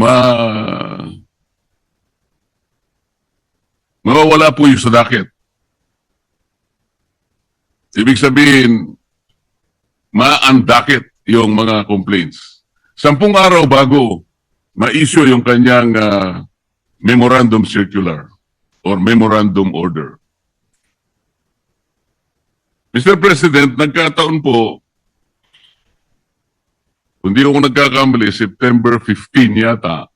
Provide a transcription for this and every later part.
ma mawawala po yung sa docket. Ibig sabihin, ma-undocket yung mga complaints. Sampung araw bago ma-issue yung kanyang ah, memorandum circular or memorandum order. Mr. President, nagkataon po, kung di ako nagkakamali, September 15 yata,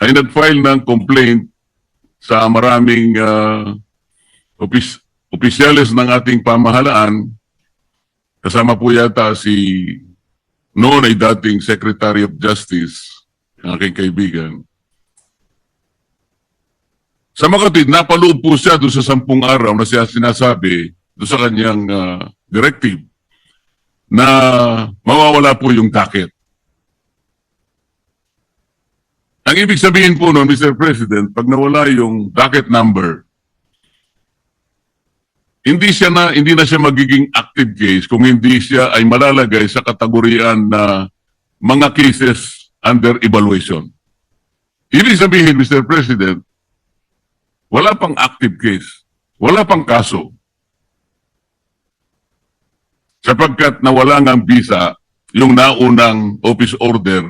ay nag-file ng complaint sa maraming uh, opis- opisyalis ng ating pamahalaan. Kasama po yata si noon ay dating Secretary of Justice, ang aking kaibigan. Sa makatid, napaloob po siya doon sa sampung araw na siya sinasabi doon sa kanyang ah, directive na mawawala po yung docket. Ang ibig sabihin po noon, Mr. President, pag nawala yung docket number, hindi siya na hindi na siya magiging active case kung hindi siya ay malalagay sa kategoriyang na mga cases under evaluation. Ibig sabihin, Mr. President, wala pang active case, wala pang kaso. Sapagkat nawala ng visa yung naunang office order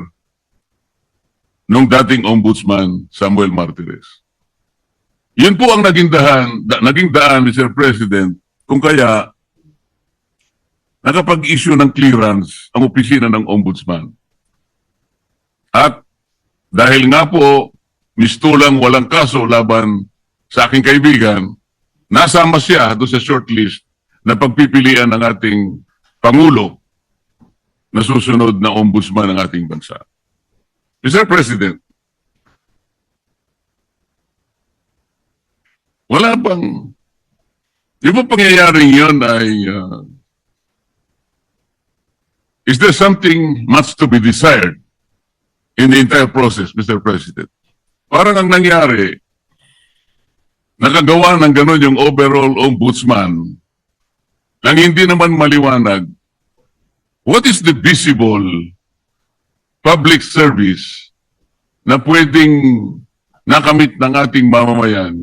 nung dating ombudsman Samuel Martires. Yun po ang naging dahan, da, naging daan, Mr. President, kung kaya nakapag-issue ng clearance ang opisina ng ombudsman. At dahil nga po, mistulang walang kaso laban sa aking kaibigan, nasama siya doon sa shortlist na pagpipilian ng ating Pangulo na susunod na ombudsman ng ating bansa. Mr. President, wala bang, di ba pangyayaring yun ay, uh, is there something much to be desired in the entire process, Mr. President? Parang ang nangyari, nakagawa ng gano'n yung overall ombudsman nang hindi naman maliwanag what is the visible public service na pwedeng nakamit ng ating mamamayan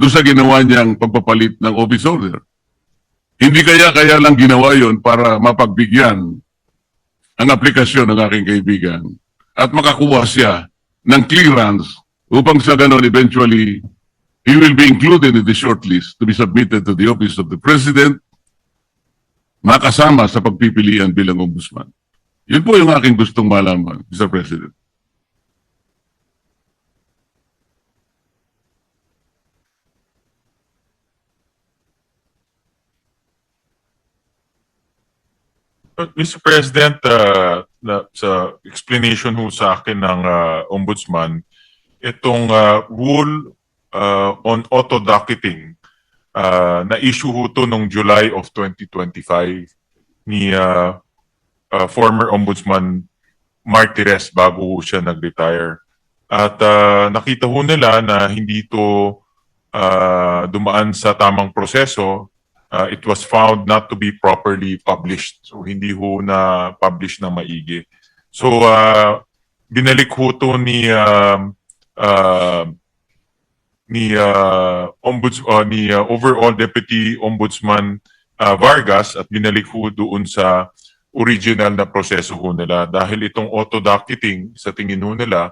doon sa ginawa niyang pagpapalit ng office order. Hindi kaya kaya lang ginawa yon para mapagbigyan ang aplikasyon ng aking kaibigan at makakuha siya ng clearance upang sa ganon eventually he will be included in the shortlist to be submitted to the office of the President makasama sa pagpipilian bilang ombudsman. Yun po yung aking gustong malaman, Mr. President. Mr. President, uh, na, sa explanation ho sa akin ng uh, Ombudsman, itong uh, rule uh, on auto-docketing, uh, na-issue ho to noong July of 2025 ni uh, uh, former Ombudsman Martires bago ho siya nag-retire. At uh, nakita ho nila na hindi to uh, dumaan sa tamang proseso uh, it was found not to be properly published. So hindi ho na publish na maigi. So uh, binalik ho to ni um, uh, ni uh, ombuds uh, ni uh, overall deputy ombudsman uh, Vargas at binalik ho doon sa original na proseso ho nila dahil itong auto docketing sa tingin ho nila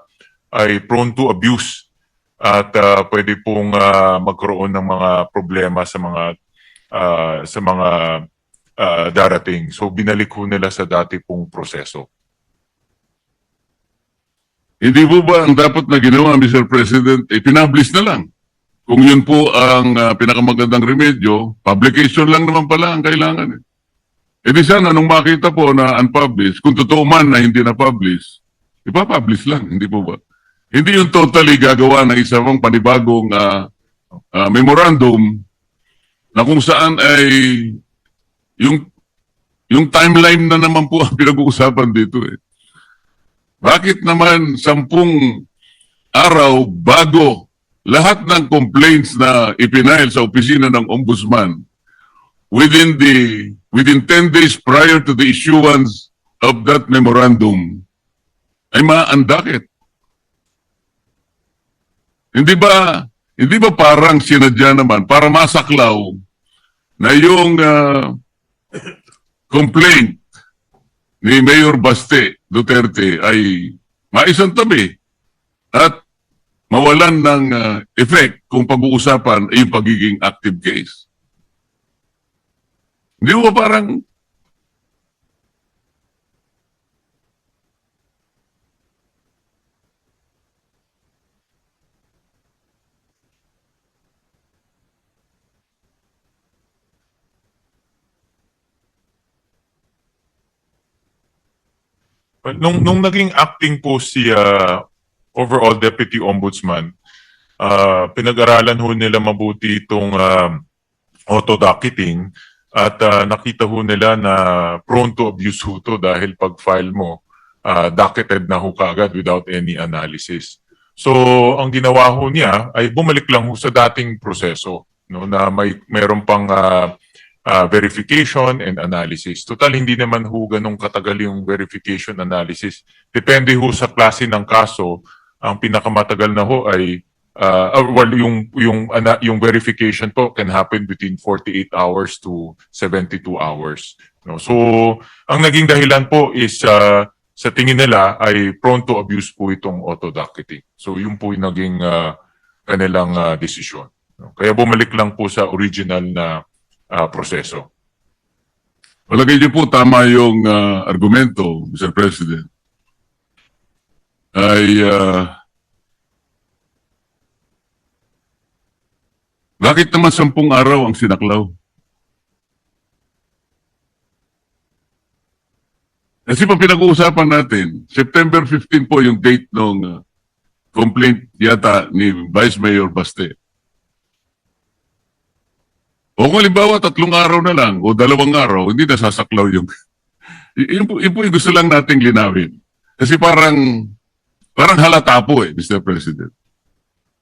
ay prone to abuse at uh, pwede pong uh, magkaroon ng mga problema sa mga ah, sa mga ah, darating. So binalik ko nila sa dati pong proseso. Hindi po ba ang dapat na ginawa, Mr. President, eh, pinablish na lang? Kung yun po ang ah, pinakamagandang remedyo, publication lang naman pala ang kailangan. Eh. E di sana, nung makita po na unpublished, kung totoo man na hindi na-publish, ipapublish lang, hindi po ba? Hindi yung totally gagawa ng isa pang panibagong ah, ah, memorandum na kung saan ay yung yung timeline na naman po ang pinag-uusapan dito eh. Bakit naman sampung araw bago lahat ng complaints na ipinail sa opisina ng ombudsman within the within 10 days prior to the issuance of that memorandum ay maandakit. Hindi ba, hindi ba parang sinadya naman para masaklaw na yung ah, complaint ni Mayor Baste Duterte ay maisang tabi at mawalan ng ah, effect kung pag-uusapan ay yung pagiging active case. Hindi ba parang Nung, nung naging acting po si ah, overall deputy ombudsman, ah, pinag-aralan ho nila mabuti itong ah, auto-docketing at ah, nakita ho nila na prone to abuse ho to dahil pag file mo, ah, docketed na ho kaagad without any analysis. So, ang ginawa ho niya ay bumalik lang ho sa dating proseso no, na may meron pang ah, ah, verification and analysis. Total, hindi naman ho ganong katagal yung verification analysis. Depende ho sa klase ng kaso. Ang pinakamatagal na ho ay uh, well, yung, yung, ana- yung verification po can happen between 48 hours to 72 hours. No? So, ang naging dahilan po is uh, sa tingin nila ay prone to abuse po itong auto-docketing. So, yun po yung naging uh, kanilang uh, desisyon. No? Kaya bumalik lang po sa original na uh, proseso. Palagay niyo po tama yung ah, argumento, Mr. President. Ay ah, bakit naman sampung araw ang sinaklaw? Kasi pa pinag-uusapan natin, September 15 po yung date ng ah, complaint yata ni Vice Mayor Baste. O kung halimbawa tatlong araw na lang o dalawang araw, hindi nasasaklaw yung... Yun, po, yun po yung gusto lang nating linawin. Kasi parang, parang halata po eh, Mr. President.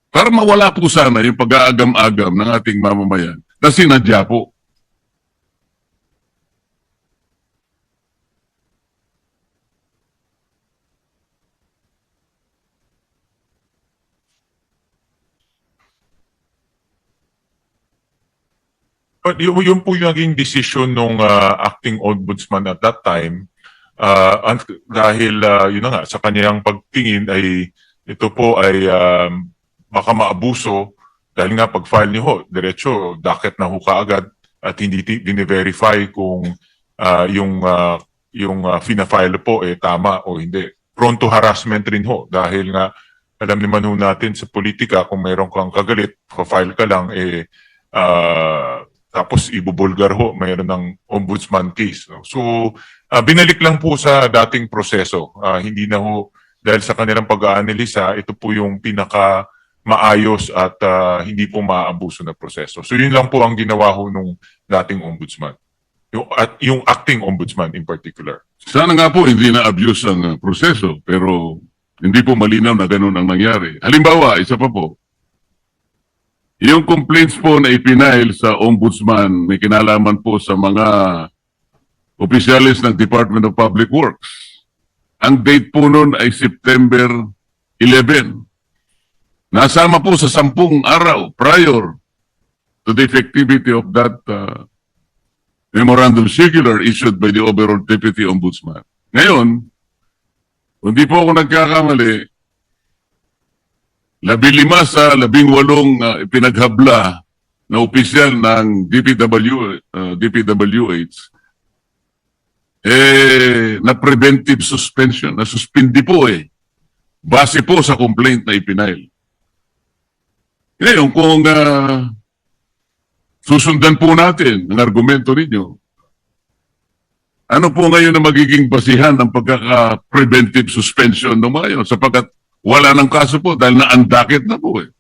Para mawala po sana yung pag-aagam-agam ng ating mamamayan na sinadya po. But yun, yun po yung naging decision nung ah, acting ombudsman at that time. Ang- dahil ah, yun na nga, sa kanyang pagtingin ay ito po ay um, baka maabuso dahil nga pag-file niyo ho, diretso, docket na ho kaagad at hindi dine-verify kung ah, yung ah, yung uh, fina-file po eh tama o hindi. Prone to harassment rin ho dahil nga alam naman ho natin sa politika kung mayroon kang kagalit, file ka lang eh ah, tapos ibubulgar ho, mayroon ng ombudsman case. no? So, ah, binalik lang po sa dating proseso. Ah, hindi na ho, dahil sa kanilang pag-aanalisa, ito po yung pinaka maayos at ah, hindi po maaabuso na proseso. So, yun lang po ang ginawa ho nung dating ombudsman. Yung, at yung acting ombudsman in particular. Sana nga po hindi na-abuse ang proseso, pero hindi po malinaw na ganun ang nangyari. Halimbawa, isa pa po, yung complaints po na ipinail sa ombudsman may kinalaman po sa mga opisyalis ng Department of Public Works. Ang date po nun ay September 11. Nasama po sa sampung araw prior to the effectivity of that uh, memorandum circular issued by the overall deputy ombudsman. Ngayon, kung di po ako nagkakamali, labilima sa labing walong uh, pinaghabla na opisyal ng DPW, uh, DPWH, eh, na preventive suspension, na suspindi po eh, base po sa complaint na ipinail. Ngayon, kung uh, susundan po natin ang argumento ninyo, ano po ngayon na magiging basihan ng pagkaka-preventive suspension ng mga? Sapagkat wala ng kaso po dahil na-undakit na po eh.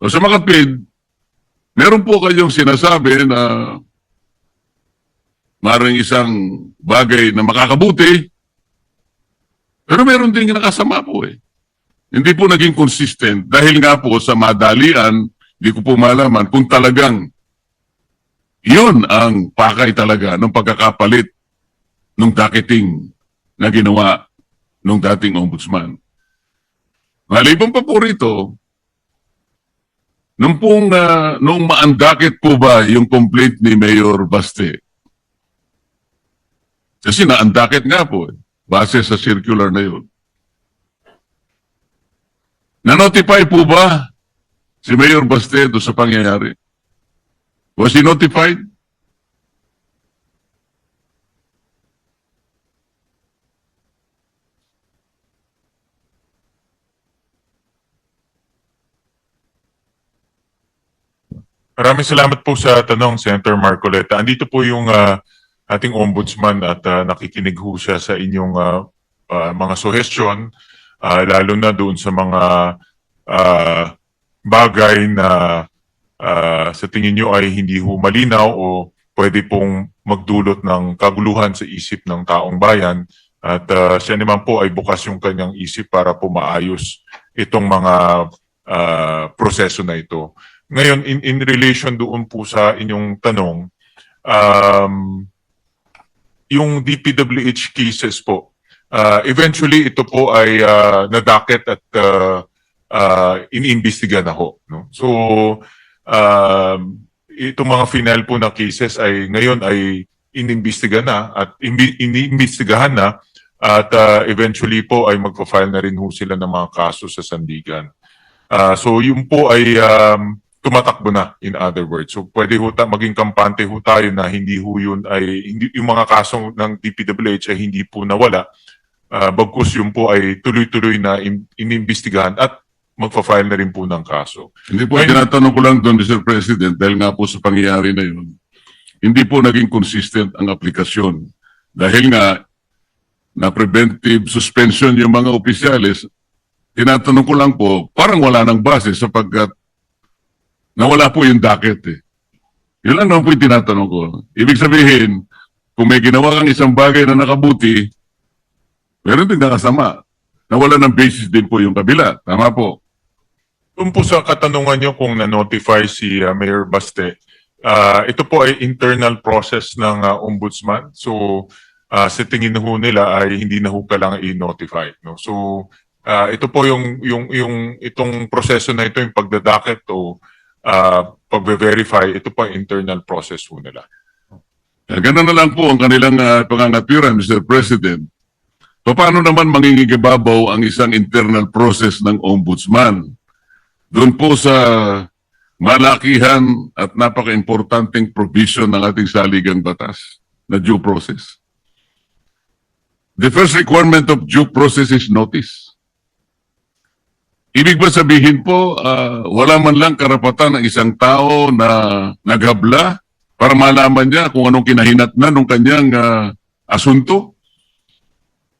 O sa makatwid, meron po kayong sinasabi na maring isang bagay na makakabuti, pero meron din nakasama po eh. Hindi po naging consistent dahil nga po sa madalian, hindi ko po malaman kung talagang yun ang pakay talaga ng pagkakapalit ng docketing na ginawa nung dating ombudsman. Maliban pa po rito, nung pong, ah, nung maandakit po ba yung complaint ni Mayor Baste? Kasi naandakit nga po, eh, base sa circular na yun. Na-notify po ba si Mayor Baste doon sa pangyayari? Was he notified? Maraming salamat po sa tanong, Senator Marcoleta. Andito po yung ah, ating ombudsman at ah, nakikinig ho siya sa inyong ah, ah, mga suggestion, ah, lalo na doon sa mga ah, bagay na ah, sa tingin nyo ay hindi ho malinaw o pwede pong magdulot ng kaguluhan sa isip ng taong bayan. At ah, siya naman po ay bukas yung kanyang isip para po maayos itong mga ah, proseso na ito. Ngayon, in, in relation doon po sa inyong tanong, um, yung DPWH cases po, uh, eventually ito po ay uh, nadakit at uh, uh, iniimbestiga na ho. No? So, um, itong mga final po na cases ay ngayon ay inimbestiga na at iniimbestigahan na at uh, eventually po ay magpa-file na rin ho sila ng mga kaso sa sandigan. Ah, so yun po ay um, tumatakbo na in other words. So pwede ho ta- maging kampante ho tayo na hindi ho yun ay hindi yung mga kasong ng DPWH ay hindi po nawala. Ah, bagkus yun po ay tuloy-tuloy na in- inimbestigahan at magpa-file na rin po ng kaso. Hindi po, Ngayon- tinatanong ko lang doon, Mr. President, dahil nga po sa pangyayari na yun, hindi po naging consistent ang aplikasyon. Dahil nga, na preventive suspension yung mga opisyalis, tinatanong ko lang po, parang wala nang base sapagkat nawala po yung docket eh. Yun lang naman po yung tinatanong ko. Ibig sabihin, kung may ginawa kang isang bagay na nakabuti, meron din nakasama. Nawala ng basis din po yung kabila. Tama po. Kung po sa katanungan nyo kung na-notify si uh, Mayor Baste, ah, ito po ay internal process ng uh, ombudsman. So, ah, sa tingin ho nila ay hindi na ho kailangan i-notify. No? So, ah, ito po yung, yung, yung itong proseso na ito, yung pagdadakit o ah, pagbe-verify, ito po ang internal process ho nila. Uh, ganun na lang po ang kanilang uh, pangangaturan, Mr. President. Paano naman mangingibabaw ang isang internal process ng ombudsman? Doon po sa malakihan at napaka-importanting provision ng ating saligang batas na due process. The first requirement of due process is notice. Ibig ba sabihin po, ah, wala man lang karapatan ng isang tao na naghabla para malaman niya kung anong kinahinatnan ng kanyang ah, asunto?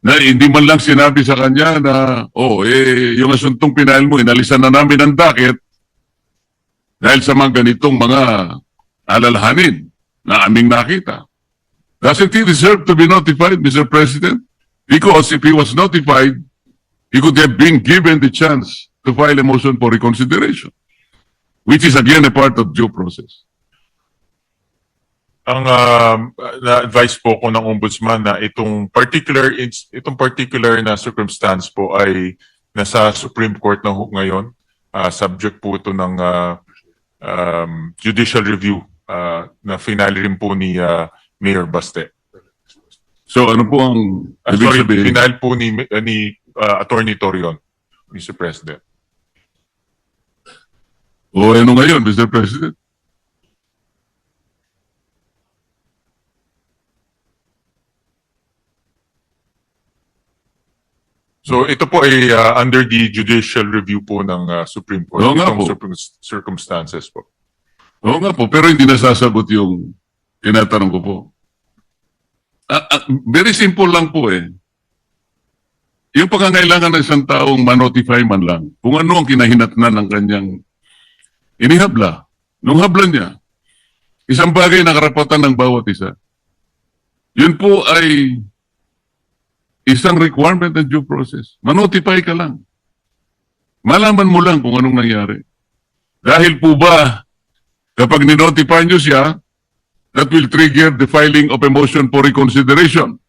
Na hindi man lang sinabi sa kanya na, oh, eh, yung asuntong pinail mo, inalisan na namin ang docket dahil sa mga ganitong mga alalahanin na aming nakita. Doesn't he deserve to be notified, Mr. President? Because if he was notified, he could have been given the chance to file a motion for reconsideration, which is again a part of due process. Ang um, na-advise po ko ng ombudsman na itong particular itong particular na circumstance po ay nasa Supreme Court na ho ngayon. Ah, subject po ito ng ah, um, judicial review ah, na finale rin po ni ah, Mayor Baste. So ano po ang ibig sorry, sabihin? final po ni, ah, ni ah, Attorney Torion, Mr. President. O ano ngayon, Mr. President? So ito po ay ah, under the judicial review po ng ah, Supreme Court. Oo nga Itong po. circum- circumstances po. Oo nga po, pero hindi nasasagot yung tinatanong ko po. Ah, ah, very simple lang po eh. Yung pangangailangan ng isang taong manotify man lang kung ano ang kinahinatnan ng kanyang inihabla. Nung habla niya, isang bagay na karapatan ng bawat isa. Yun po ay isang requirement ng due process. Manotify ka lang. Malaman mo lang kung anong nangyari. Dahil po ba Kapag ninotify nyo siya, that will trigger the filing of a motion for reconsideration.